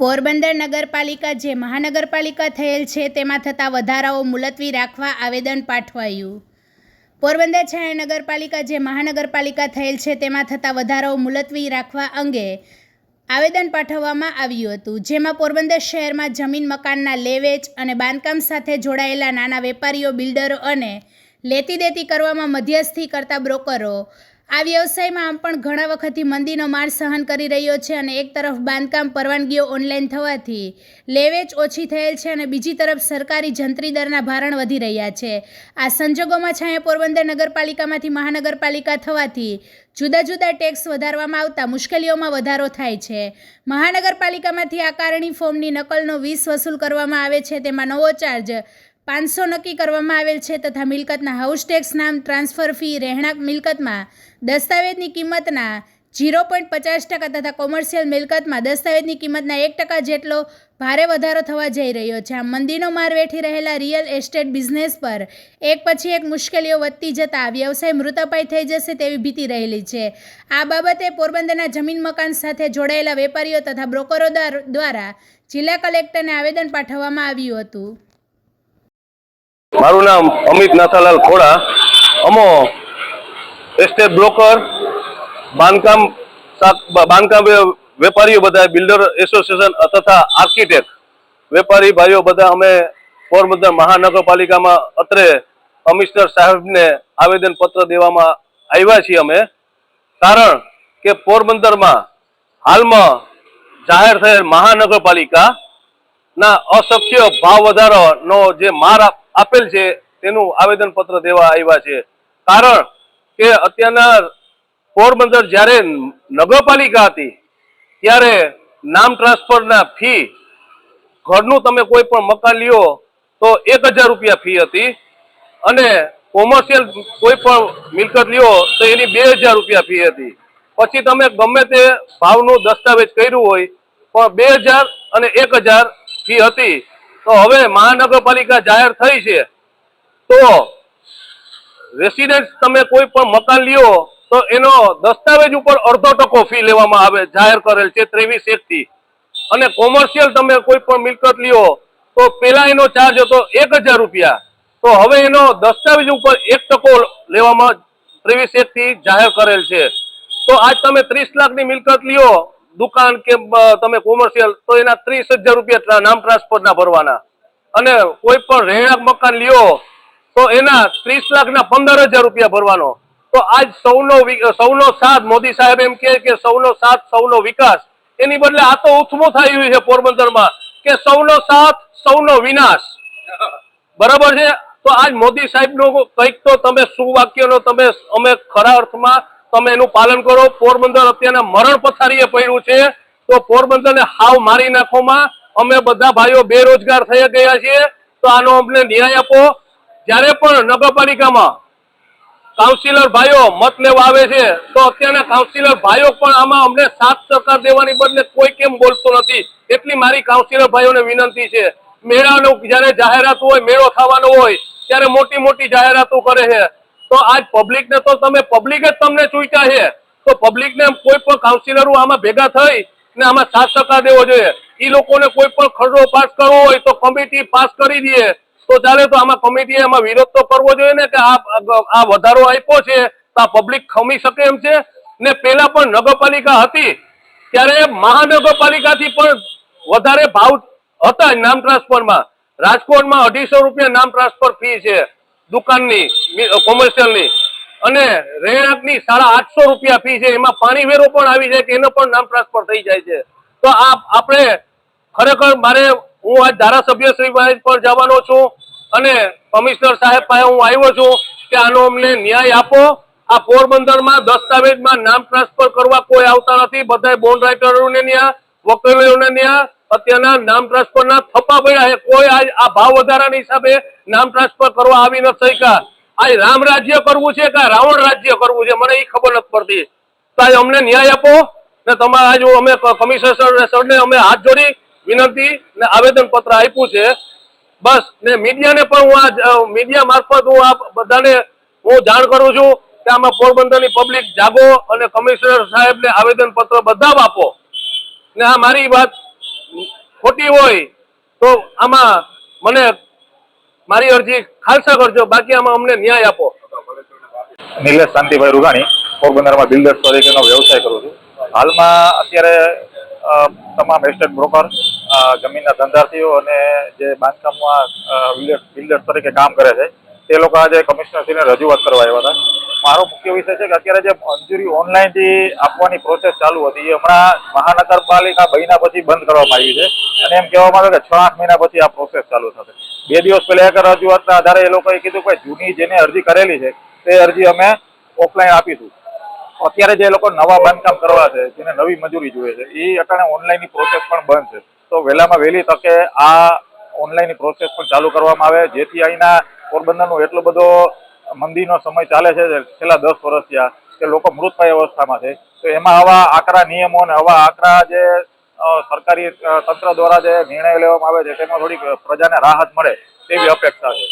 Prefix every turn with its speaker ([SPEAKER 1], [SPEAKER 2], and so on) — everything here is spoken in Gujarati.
[SPEAKER 1] પોરબંદર નગરપાલિકા જે મહાનગરપાલિકા થયેલ છે, તેમાં થતા વધારાઓ મુલતવી રાખવા આવેદન પાઠવાયું. પોરબંદર છાયા નગરપાલિકા જે મહાનગરપાલિકા થયેલ છે, તેમાં થતા વધારાઓ મુલતવી રાખવા અંગે આવેદન પાઠવવામાં આવ્યું હતું, જેમાં પોરબંદર શહેરમાં જમીન મકાનના લેવેચ અને બાંધકામ સાથે જોડાયેલા નાના વેપારીઓ, બિલ્ડરો અને લેતી દેતી કરવામાં મધ્યસ્થી કરતા બ્રોકરો આ વ્યવસાયમાં આમ પણ ઘણા વખતથી મંદીનો માર સહન કરી રહ્યો છે અને એક તરફ બાંધકામ પરવાનગીઓ ઓનલાઈન થવાથી લેવેચ ઓછી થયેલ છે અને બીજી તરફ સરકારી જંત્રી દરના ભારણ વધી રહ્યા છે. આ સંજોગોમાં છાંયા પોરબંદર નગરપાલિકામાંથી મહાનગરપાલિકા થવાથી જુદા જુદા ટેક્સ વધારવામાં આવતા મુશ્કેલીઓમાં વધારો થાય છે. મહાનગરપાલિકામાંથી આકારણી ફોર્મની નકલનો વીસ વસૂલ કરવામાં આવે છે. તેમાં નવો ચાર્જ પાંચસો નક્કી કરવામાં આવેલ છે તથા મિલકતના હાઉસ ટેક્સ નામ, ટ્રાન્સફર ફી, રહેણાંક મિલકતમાં દસ્તાવેજની કિંમતના ઝીરો પોઈન્ટ પચાસ ટકા તથા કોમર્શિયલ મિલકતમાં દસ્તાવેજની કિંમતના એક ટકા જેટલો ભારે વધારો થવા જઈ રહ્યો છે. આમ મંદીનો માર વેઠી રહેલા રિયલ એસ્ટેટ બિઝનેસ પર એક પછી એક મુશ્કેલીઓ વધતી જતાં વ્યવસાય મૃતપાય થઈ જશે તેવી ભીતિ રહેલી છે. આ બાબતે પોરબંદરના જમીન મકાન સાથે જોડાયેલા વેપારીઓ તથા બ્રોકરો દ્વારા જિલ્લા કલેક્ટરને આવેદન પાઠવવામાં આવ્યું હતું.
[SPEAKER 2] મારું નામ અમિત નાથાલાલ ખોડા. અમો એસ્ટેટ બ્રોકર બાંધકામ બાંધકામ વેપારીઓ બધા બિલ્ડર એસોસિએશન તથા આર્કિટેક્ટ વેપારી ભાઈઓ બધા અમે પોરબંદર મહાનગરપાલિકામાં અત્રે કમિશનર સાહેબને આવેદન પત્ર દેવામાં આવ્યા છીએ અમે. કારણ કે પોરબંદરમાં હાલમાં જાહેર થયેલ મહાનગરપાલિકાના અશક્ય ભાવ વધારાનો જે માર આપેલ છે, તેનું આવેદન પત્ર દેવા આવ્યા છે. કારણ કે અત્યારના પોરબંદર જ્યારે નગરપાલિકા હતી, ત્યારે નામ ટ્રાન્સફરના ફી, ઘરનું તમે કોઈ પણ મકાન લ્યો, તો એક હજાર રૂપિયા ફી હતી. અને કોમર્શિયલ કોઈ પણ મિલકત લ્યો, તો એની બે હજાર રૂપિયા ફી હતી. પછી તમે ગમે તે ભાવનું દસ્તાવેજ કર્યું હોય, પણ બે હજાર અને એક હજાર ફી હતી. તો હવે મહાનગરપાલિકા જાહેર થઈ છે. તો રેસિડેન્સ તમે કોઈ પણ મકાન લ્યો, તો એનો દસ્તાવેજ ઉપર અડધો ટકો ફી લેવામાં આવે, જાહેર કરેલ છે ત્રેવીસ એક થી અને કોમર્શિયલ તમે કોઈ પણ મિલકત લ્યો, તો પેલા એનો ચાર્જ હતો એક હજાર રૂપિયા. તો હવે એનો દસ્તાવેજ ઉપર એક ટકો લેવામાં ત્રેવીસ એક થી જાહેર કરેલ છે. તો આજ તમે ત્રીસ લાખની મિલકત લ્યો દુકાન કે તમે કોમર્શિયલ તો એના ત્રીસ હજાર રૂપિયા નામ ટ્રાન્સફરના ભરવાના. અને કોઈ પણ રહેણાંક મકાન લ્યો, તો એના ત્રીસ લાખના પંદર હજાર રૂપિયા ભરવાનો. તો આજ સૌનો સૌનો સાથ, મોદી સાહેબ એમ કે સૌનો સાથ, સૌનો વિકાસ. એની બદલે આ તો ઉથમું થઈ રહ્યું છે પોરબંદરમાં, કે સૌનો સાથ, સૌનો વિનાશ. બરાબર છે? તો આજ મોદી સાહેબનો કંઈક તો તમે સુવાક્યનો તમે અમે ખરા અર્થમાં તમે એનું પાલન કરો. પોરબંદર અત્યારે મરણ પથારીએ પડ્યું છે. તો પોરબંદરને હાવ મારી નાખોમાં અમે બધા ભાઈઓ બેરોજગાર થઈ ગયા છીએ. તો આનો અમને ન્યાય આપો. જ્યારે પણ નગરપાલિકામાં કાઉન્સિલર ભાઈઓ મત લેવા આવે છે, તો અત્યારના કાઉન્સિલર ભાઈઓ પણ આમાં અમને સાથ સરકાર દેવાની બદલે કોઈ કેમ બોલતો નથી. એટલી મારી કાઉન્સિલર ભાઈઓને વિનંતી છે. મેળાનો જ્યારે જાહેરાત હોય, મેળો થવાનો હોય, ત્યારે મોટી મોટી જાહેરાતો કરે છે. તો આજ પબ્લિકને તો તમે પબ્લિક જ તમને ચૂંટ્યા છે. તો પબ્લિકને કોઈ પણ કાઉન્સિલરો આમાં ભેગા થઈ ને આમાં સાથ ટકા દેવો જોઈએ. એ લોકોને કોઈ પણ ખરડો પાસ કરવો હોય તો કમિટી પાસ કરી દે. તો ચાલે તો આમાં કમિટીએ એમાં વિરોધ તો કરવો જોઈએ ને કે આ વધારો આપ્યો છે તો આ પબ્લિક ખમી શકે એમ છે. ને પેલા પણ નગરપાલિકા હતી. ત્યારે મહાનગરપાલિકાથી પણ વધારે ભાવ હતા નામ ટ્રાન્સફરમાં રાજકોટમાં અઢીસો રૂપિયા નામ ટ્રાન્સફર ફી છે. દુકાનની કોમર્શિયલની અને રહેણાંકની સાડા આઠસો રૂપિયા ફી છે. એમાં પાણી વેરો પણ આવી જાય કે એનો પણ નામ ટ્રાન્સફર થઈ જાય છે. તો આ આપણે ખરેખર મારે, હું આજ ધારાસભ્ય શ્રી પર જવાનો છું અને કમિશનર સાહેબ પાસે હું આવ્યો છું કે આનો અમને ન્યાય આપો. આ પોરબંદરમાં દસ્તાવેજમાં નામ ટ્રાન્સફર કરવા કોઈ આવતા નથી. બધા બોન્ડ રાઇટરોને ન્યા, વકીલોને ન્યા અત્યારના નામ ટ્રાન્સફરના થપ્પા પડ્યા છે. કોઈ આજ આ ભાવ વધારાના હિસાબે નામ ટ્રાન્સફર કરવા આવી નથી શક્યા. આ રામ રાજ્ય કરવું છે કે રાવણ રાજ્ય કરવું છે? મને એ ખબર નથી પડતી. તો આજે અમને ન્યાય આપો ને તમારા આજે અમે કમિશનર સરને અમે હાથ જોડી વિનંતી ને આવેદન પત્ર આપ્યું છે. બસ ને મીડિયાને પણ હું આ મીડિયા મારફત હું આ બધાને હું જાણ કરું છું કે આમાં પોરબંદરની પબ્લિક જાગો અને કમિશનર સાહેબને આવેદન પત્ર બધા આપો. ને આ મારી વાત ખોટી હોય તો આમાં મને મારી અરજી ખાલસા કરજો. બાકી આમાં અમને ન્યાય આપો.
[SPEAKER 3] નિલેશ શાંતિભાઈ રૂગાણી, પોરબંદરમાં બિલ્ડર્સ તરીકેનો વ્યવસાય કરું છું. હાલમાં અત્યારે તમામ એસ્ટેટ બ્રોકર જમીનના ધંધાર્થીઓ અને જે બાંધકામમાં બિલ્ડર્સ તરીકે કામ કરે છે, તે લોકો આજે કમિશનરશ્રીને રજૂઆત કરવા આવ્યા હતા. મારો મુખ્ય વિષય છે કે અત્યારે જે મંજૂરી ઓનલાઈનથી આપવાની પ્રોસેસ ચાલુ હતી, એ હમણાં મહાનગરપાલિકા બન્યા પછી બંધ કરવામાં આવી છે. અને એમ કહેવામાં આવે કે છ આઠ મહિના પછી આ પ્રોસેસ ચાલુ થશે. બે દિવસ પહેલા એક રજૂઆતના આધારે એ લોકોએ કીધું કે જૂની જેને અરજી કરેલી છે, તે અરજી અમે ઓફલાઈન આપીશું. અત્યારે જે લોકો નવા બાંધકામ કરવા છે, જેને નવી મંજૂરી જોઈએ છે, એ અટાણે ઓનલાઈનની પ્રોસેસ પણ બંધ છે. તો વહેલામાં વહેલી તકે આ ઓનલાઈનની પ્રોસેસ પણ ચાલુ કરવામાં આવે, જેથી અહીંના પોરબંદરનો એટલો બધો મંદીનો સમય ચાલે છે છેલ્લા દસ વર્ષથી આ કે લોકો મૃતપાય અવસ્થામાં છે. તો એમાં આવા આકરા નિયમો અને આવા આકરા જે સરકારી તંત્ર દ્વારા જે નિર્ણય લેવામાં આવે છે, તેમાં થોડીક પ્રજાને રાહત મળે તેવી અપેક્ષા છે.